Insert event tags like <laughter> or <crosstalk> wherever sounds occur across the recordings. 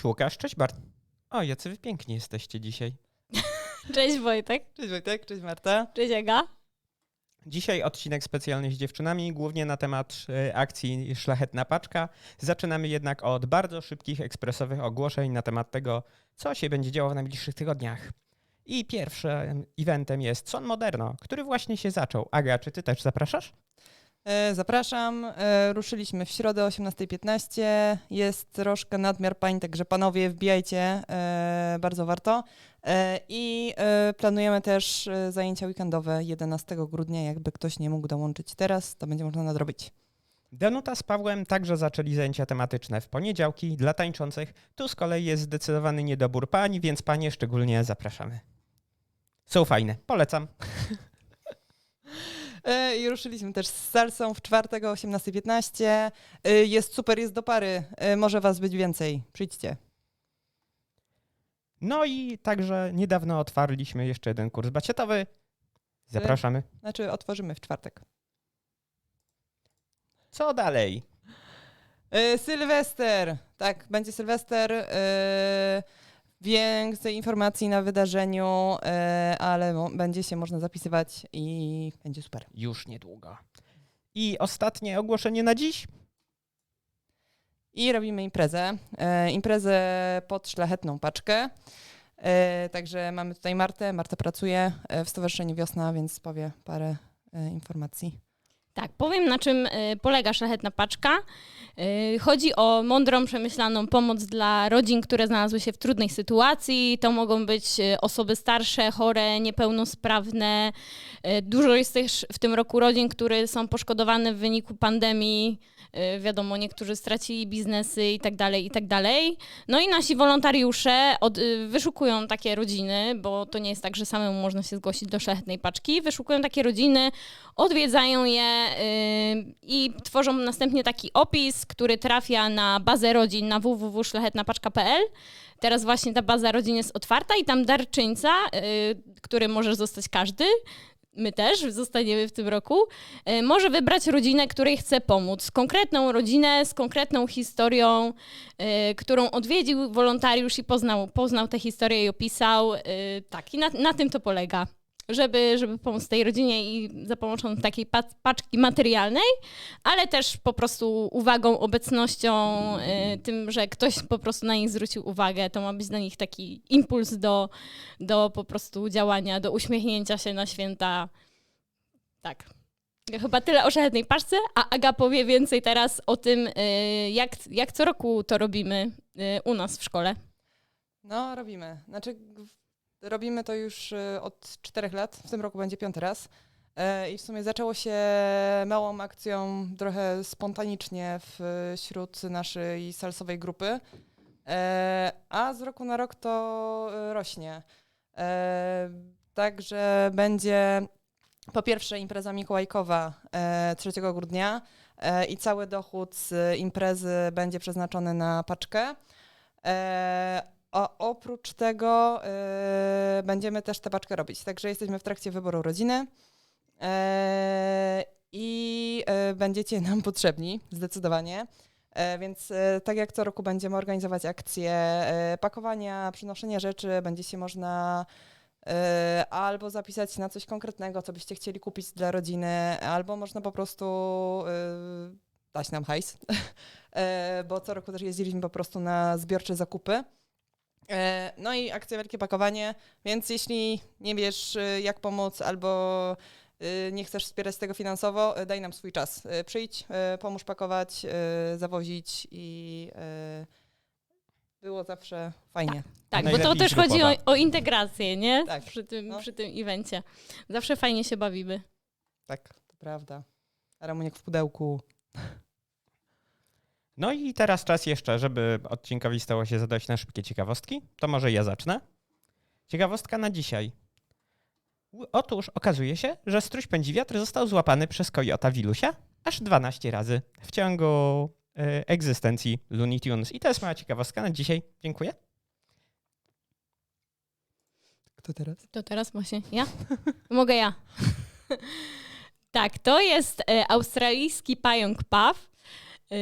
Cześć Łukasz, cześć Bart. O, jacy wy piękni jesteście dzisiaj. <laughs> Cześć Wojtek. Cześć Wojtek, cześć Marta. Cześć Aga. Dzisiaj odcinek specjalny z dziewczynami, głównie na temat e, akcji Szlachetna Paczka. Zaczynamy jednak od bardzo szybkich, ekspresowych ogłoszeń na temat tego, co się będzie działo w najbliższych tygodniach. I pierwszym eventem jest Son Moderno, który właśnie się zaczął. Aga, czy ty też zapraszasz? E, zapraszam. E, ruszyliśmy w środę o 18.15. Jest troszkę nadmiar pań, także panowie wbijajcie, e, bardzo warto. I planujemy też zajęcia weekendowe 11 grudnia. Jakby ktoś nie mógł dołączyć teraz, to będzie można nadrobić. Danuta z Pawłem także zaczęli zajęcia tematyczne w poniedziałki dla tańczących. Tu z kolei jest zdecydowany niedobór pań, więc panie szczególnie zapraszamy. Są fajne, polecam. <laughs> E, I ruszyliśmy też z salsą w czwartek o 18.15. E, Jest super, jest do pary. E, Może was być więcej. Przyjdźcie. No i także niedawno otwarliśmy jeszcze jeden kurs bacietowy. Zapraszamy. Znaczy, otworzymy w czwartek. Co dalej? Sylwester. Tak, będzie Sylwester. e, Więcej informacji na wydarzeniu, e, ale będzie się można zapisywać i będzie super. Już niedługo. I ostatnie ogłoszenie na dziś. I robimy imprezę. E, imprezę pod szlachetną paczkę. E, także mamy tutaj Martę. Marta pracuje w Stowarzyszeniu Wiosna, więc powie parę informacji. Tak, powiem na czym y, polega szlachetna paczka. Y, Chodzi o mądrą, przemyślaną pomoc dla rodzin, które znalazły się w trudnej sytuacji. To mogą być y, osoby starsze, chore, niepełnosprawne. Dużo jest też w tym roku rodzin, które są poszkodowane w wyniku pandemii. Wiadomo, niektórzy stracili biznesy i tak dalej, i tak. No i nasi wolontariusze od, wyszukują takie rodziny, bo to nie jest tak, że samemu można się zgłosić do szlachetnej paczki. Wyszukują takie rodziny, odwiedzają je y, i tworzą następnie taki opis, który trafia na bazę rodzin na www.szlachetnapaczka.pl. Teraz właśnie ta baza rodzin jest otwarta i tam darczyńca, y, który może zostać każdy, my też zostaniemy w tym roku, y, może wybrać rodzinę, której chce pomóc. Konkretną rodzinę z konkretną historią, którą odwiedził wolontariusz i poznał, poznał tę historię i opisał. Tak, i na, na tym to polega żeby, żeby pomóc tej rodzinie i za pomocą takiej pa- paczki materialnej, ale też po prostu uwagą, obecnością, y, tym, że ktoś po prostu na nich zwrócił uwagę. To ma być dla nich taki impuls do, do po prostu działania, do uśmiechnięcia się na święta. Tak. Chyba tyle o szlachetnej paczce, a Aga powie więcej teraz o tym, y, jak, jak co roku to robimy y, u nas w szkole. No, robimy. Znaczy, robimy to już e, od czterech lat. W tym roku będzie piąty raz. E, I w sumie zaczęło się małą akcją, trochę spontanicznie w, wśród naszej salsowej grupy. E, A z roku na rok to e, rośnie. E, Także będzie po pierwsze impreza mikołajkowa e, 3 grudnia e, i cały dochód z imprezy będzie przeznaczony na paczkę. Oprócz tego e, będziemy też tę paczkę robić. Także jesteśmy w trakcie wyboru rodziny e, i e, będziecie nam potrzebni zdecydowanie. Więc tak jak co roku będziemy organizować akcje pakowania, przynoszenia rzeczy, będzie się można albo zapisać na coś konkretnego, co byście chcieli kupić dla rodziny, albo można po prostu dać nam hajs, <laughs> bo co roku też jeździliśmy po prostu na zbiorcze zakupy. E, No i akcja Wielkie Pakowanie, więc jeśli nie wiesz e, jak pomóc albo e, nie chcesz wspierać tego finansowo, e, daj nam swój czas. Przyjdź, pomóż pakować, zawozić i było zawsze fajnie. Tak, bo to też chodzi o, o integrację, nie? Tak, Przy tym, no. przy tym evencie. Zawsze fajnie się bawimy. Tak, to prawda. Ramuniek w pudełku. No i teraz czas jeszcze, żeby odcinkowi stało się zadać na szybkie ciekawostki. To może ja zacznę. Ciekawostka na dzisiaj. Otóż okazuje się, że struś pędzi wiatr został złapany przez kojota Wilusia aż 12 razy w ciągu e, egzystencji Looney Tunes. I to jest moja ciekawostka na dzisiaj. Dziękuję. Kto teraz? To teraz właśnie ja? <laughs> Mogę ja. <laughs> tak, to jest e, australijski pająk paw. E,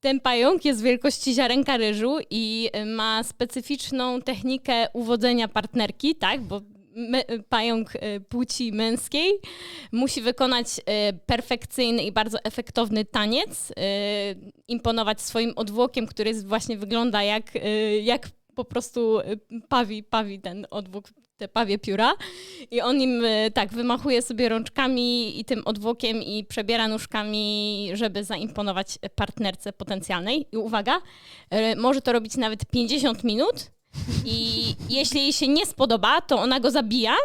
Ten pająk jest wielkości ziarenka ryżu i y, ma specyficzną technikę uwodzenia partnerki, tak? Bo me, pająk y, płci męskiej musi wykonać y, perfekcyjny i bardzo efektowny taniec, y, imponować swoim odwłokiem, który właśnie wygląda jak, y, jak po prostu y, pawi, pawi ten odwłok, te pawie pióra. I on im y, tak wymachuje sobie rączkami i tym odwłokiem i przebiera nóżkami, żeby zaimponować partnerce potencjalnej. I uwaga, y, może to robić nawet 50 minut. I <laughs> jeśli jej się nie spodoba, to ona go zabija. <laughs>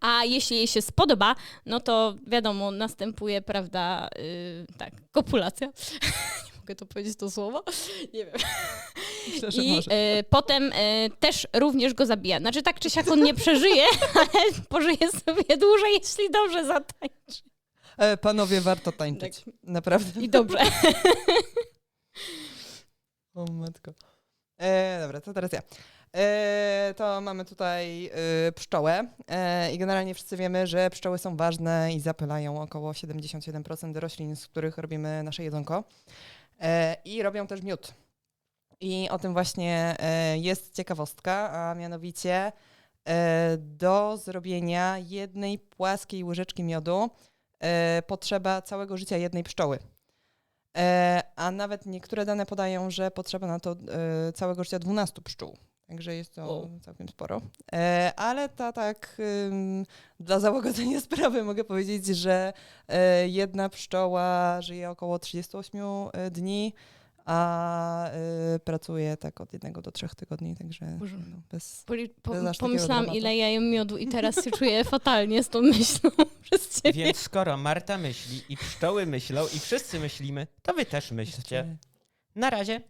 A jeśli jej się spodoba, no to wiadomo, następuje, prawda, y, tak, kopulacja. <laughs> mogę to powiedzieć to słowo. <laughs> Nie wiem. Myślę, że I y, potem y, też również go zabija. Znaczy tak czy siak on nie przeżyje, <laughs> ale pożyje sobie dłużej, jeśli dobrze zatańczy. E, panowie, warto tańczyć. Naprawdę. I dobrze. <laughs> O matko. E, dobra, to teraz ja. E, to mamy tutaj e, pszczołę e, i generalnie wszyscy wiemy, że pszczoły są ważne i zapylają około 77% roślin, z których robimy nasze jedzonko. E, I robią też miód. I o tym właśnie e, jest ciekawostka, a mianowicie e, do zrobienia jednej płaskiej łyżeczki miodu potrzeba całego życia jednej pszczoły. A nawet niektóre dane podają, że potrzeba na to całego życia 12 pszczół. Także jest to O. całkiem sporo. E, ale to tak ym, dla załagodzenia <laughs> sprawy mogę powiedzieć, że e, jedna pszczoła żyje około 38 dni, a e, pracuje tak od jednego do trzech tygodni, także Boże. no, bez... Poli- po, Bez pomyślałam, ile ja jem miodu i teraz się czuję fatalnie z tą myślą <laughs> przez ciebie. Więc skoro Marta myśli i pszczoły myślą i wszyscy myślimy, to wy też myślcie. Na razie.